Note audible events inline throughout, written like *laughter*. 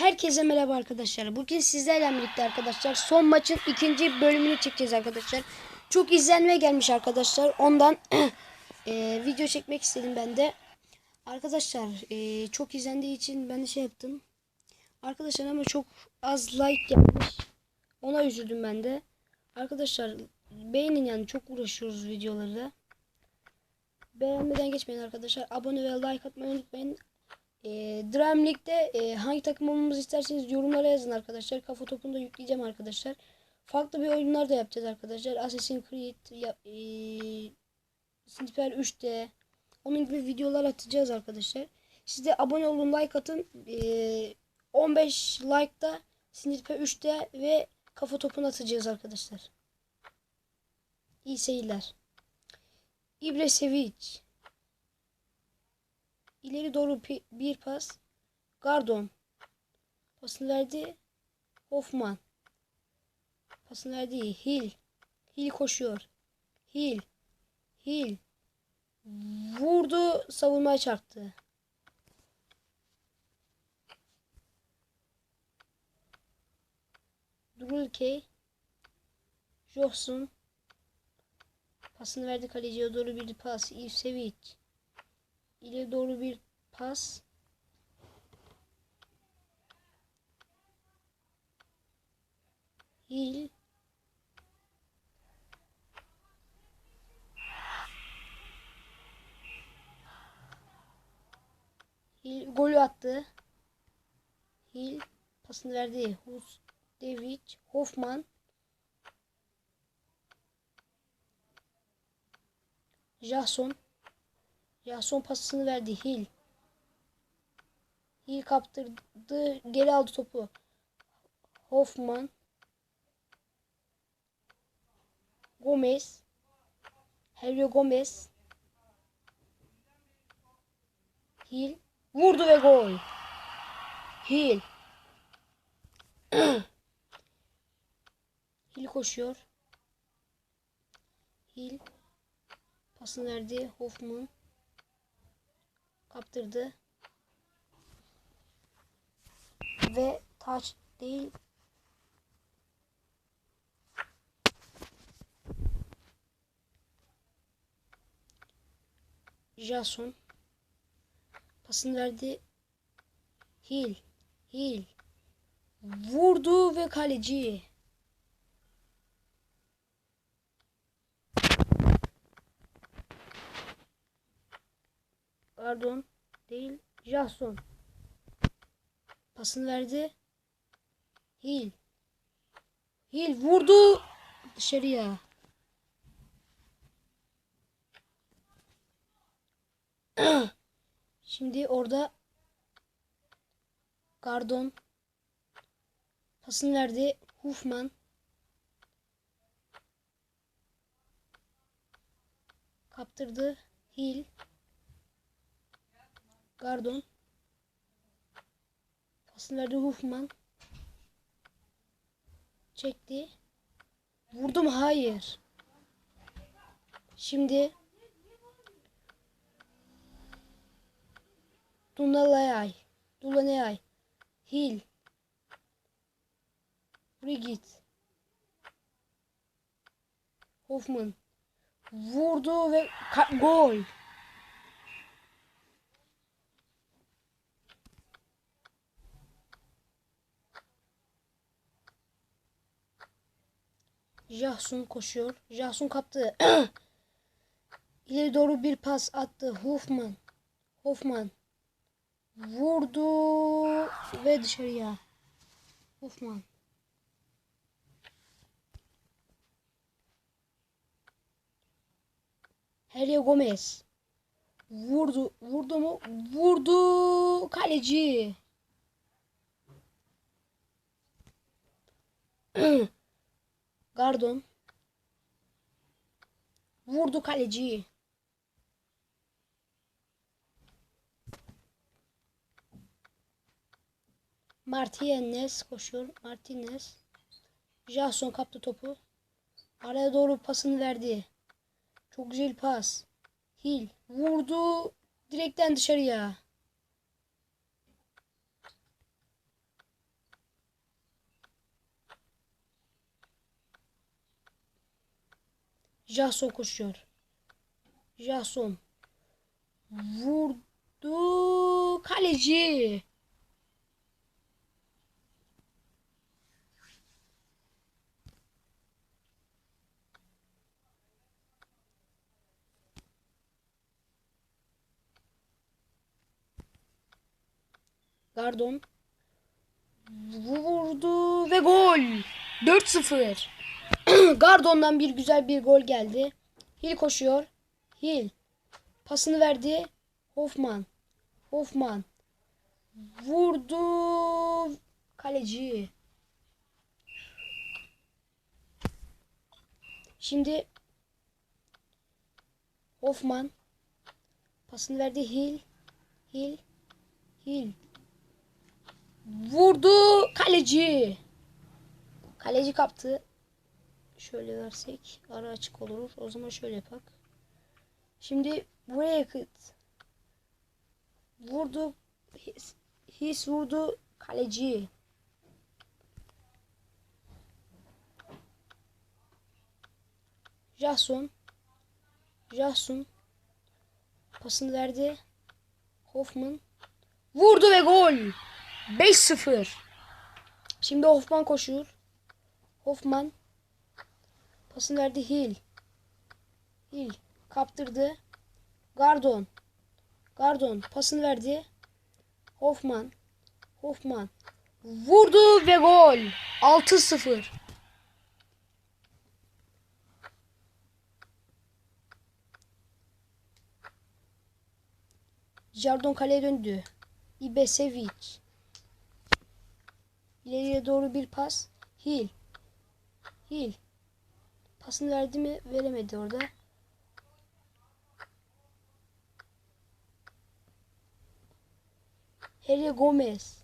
Herkese merhaba arkadaşlar. Bugün sizlerle birlikte arkadaşlar son maçın ikinci bölümünü çekeceğiz arkadaşlar. Çok izlenmeye gelmiş arkadaşlar. Ondan *clears throat* e, video çekmek istedim ben de. Arkadaşlar e, çok izlendiği için ben de şey yaptım. Arkadaşlar ama çok az like gelmiş. Ona üzüldüm ben de. Arkadaşlar beğenin yani çok uğraşıyoruz videoları. Beğenmeden geçmeyin arkadaşlar. Abone ve like atmayı unutmayın. E, Dream League'de e, hangi takım olmamızı isterseniz yorumlara yazın arkadaşlar. Kafa topunu da yükleyeceğim arkadaşlar. Farklı bir oyunlar da yapacağız arkadaşlar. Assassin's Creed, ya, e, Sniper 3D. Onun gibi videolar atacağız arkadaşlar. Siz de abone olun, like atın. E, 15 like'da Sniper 3D ve kafa topunu atacağız arkadaşlar. İyi seyirler. İbresevic. İleri doğru bir pas. Gardon. Pasını verdi. Hoffman. Pasını verdi. Hill. Hill koşuyor. Hill. Hill. Vurdu. Savunmaya çarptı. Drulkey. Johnson. Pasını verdi kaleciye doğru bir pas. Ivsevic. İleri doğru bir pas. Hil. Hil golü attı. Hil pasını verdi. Hus David Hoffman Jason Jason pasını verdi. Hill. Hill kaptırdı. Geri aldı topu. Hoffman. Gomez. Helio Gomez. Hill. Vurdu ve gol. Hill. *clears throat* Hill koşuyor. Hill. Pasını verdi. Hoffman kaptırdı. Ve taç değil Jason pasını verdi. Hil. Hil. Vurdu ve kaleci. Pardon. Değil. Jason. Pasını verdi. Hil. Hil vurdu. Dışarıya. *clears throat* Şimdi orada Gardon pasını verdi. Hufman kaptırdı. Hil Gardon. Pasını verdi Hufman. Çekti. Vurdum hayır. Şimdi Dunalayay. Dulanayay. Hil. Brigit. Hoffman. Vurdu ve gol. Jason koşuyor. Jason kaptı. *clears throat* İleri doğru bir pas attı. Hoffman. Hoffman. Vurdu ve dışarıya. Hoffman. Helio Gomez. Vurdu. Vurdu mu? Vurdu. Kaleci. *clears throat* Gardon. Vurdu kaleci. Martinez koşuyor. Martinez. Jason kaptı topu. Araya doğru pasını verdi. Çok güzel pas. Hill vurdu. Direkten dışarıya. Jason koşuyor. Jason. Vurdu. Kaleci. Gardon. Vurdu ve gol. 4-0. *clears throat* Gardon'dan bir güzel bir gol geldi. Hil koşuyor. Hil. Pasını verdi. Hoffman. Hoffman. Vurdu. Kaleci. Şimdi Hoffman. Pasını verdi. Hil. Hil. Hil. Vurdu. Kaleci. Kaleci kaptı. Şöyle versek ara açık olur. O zaman şöyle yapak. Şimdi buraya yakıt. Vurdu. His, his vurdu. Kaleci. Jason. Jason. Pasını verdi. Hoffman. Vurdu ve gol. 5-0. Şimdi Hoffman koşuyor. Hoffman. Pasını verdi Hill. Hill kaptırdı. Gardon. Gardon pasını verdi. Hoffman. Hoffman. Vurdu ve gol. 6-0. Jardon kaleye döndü. Ibesevic. İleriye doğru bir pas. Hill. Hill. Pasını verdi mi? Veremedi orada. Harry Gomez.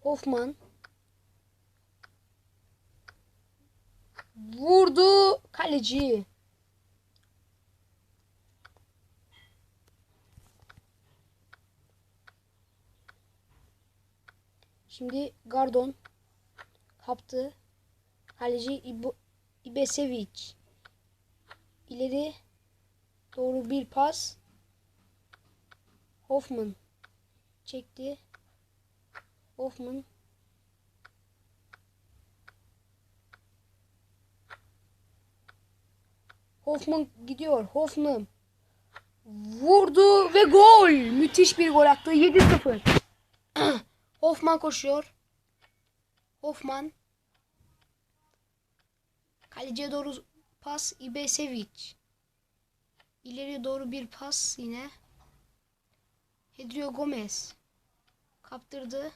Hoffman. Vurdu kaleci. Şimdi Gardon kaptı. Kaleci İbo, İbesevic. İleri doğru bir pas. Hoffman çekti. Hoffman Hoffman gidiyor. Hoffman vurdu ve gol. Müthiş bir gol attı. 7-0. *clears throat* Hoffman koşuyor. Hoffman Kaleciye doğru pas Ibesevic. İleriye doğru bir pas yine. Hedrio Gomez. Kaptırdı.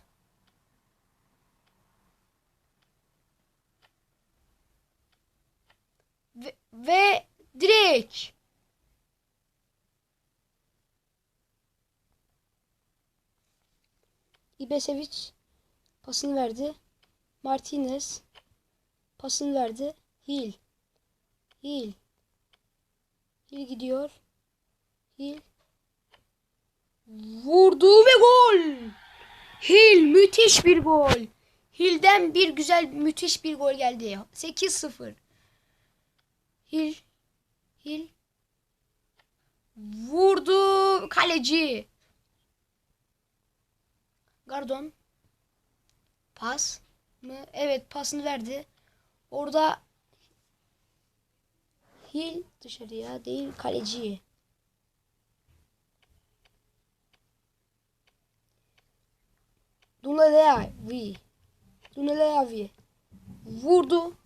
Ve, ve direkt. Ibesevic pasını verdi. Martinez pasını verdi. Hil. Hil. Hil gidiyor. Hil. Vurdu ve gol. Hil müthiş bir gol. Hil'den bir güzel müthiş bir gol geldi. 8-0. Hil. Hil. Vurdu kaleci. Gardon. Pas mı? Evet pasını verdi. Orada Hil dışarıya değil kaleci. Dunaleavi. Dunaleavi. Vurdu.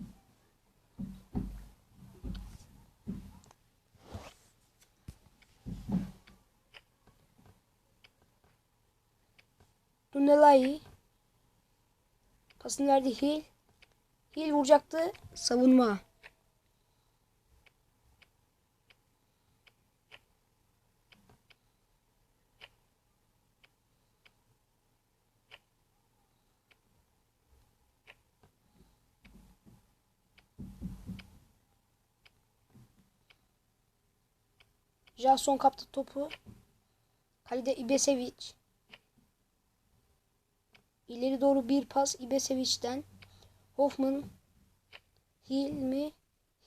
Dunelai. Pasını verdi Hil. Hil vuracaktı. Savunma. Jason kaptı topu. Kalede Ibesevic. İleri doğru bir pas Ibesevic'den. Hoffman. Hil mi?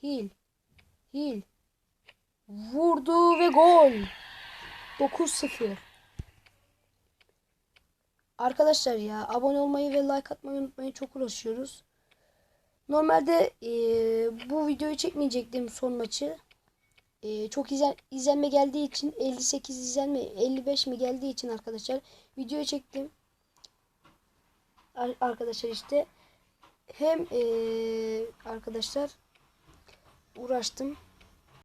Hil. Hil. Vurdu ve gol. 9-0. Arkadaşlar ya abone olmayı ve like atmayı unutmayın. Çok uğraşıyoruz. Normalde eee, bu videoyu çekmeyecektim son maçı. Eee, çok izlen, izlenme geldiği için 58 izlenme 55 mi geldiği için arkadaşlar videoyu çektim. Ar- arkadaşlar işte hem eee, arkadaşlar uğraştım.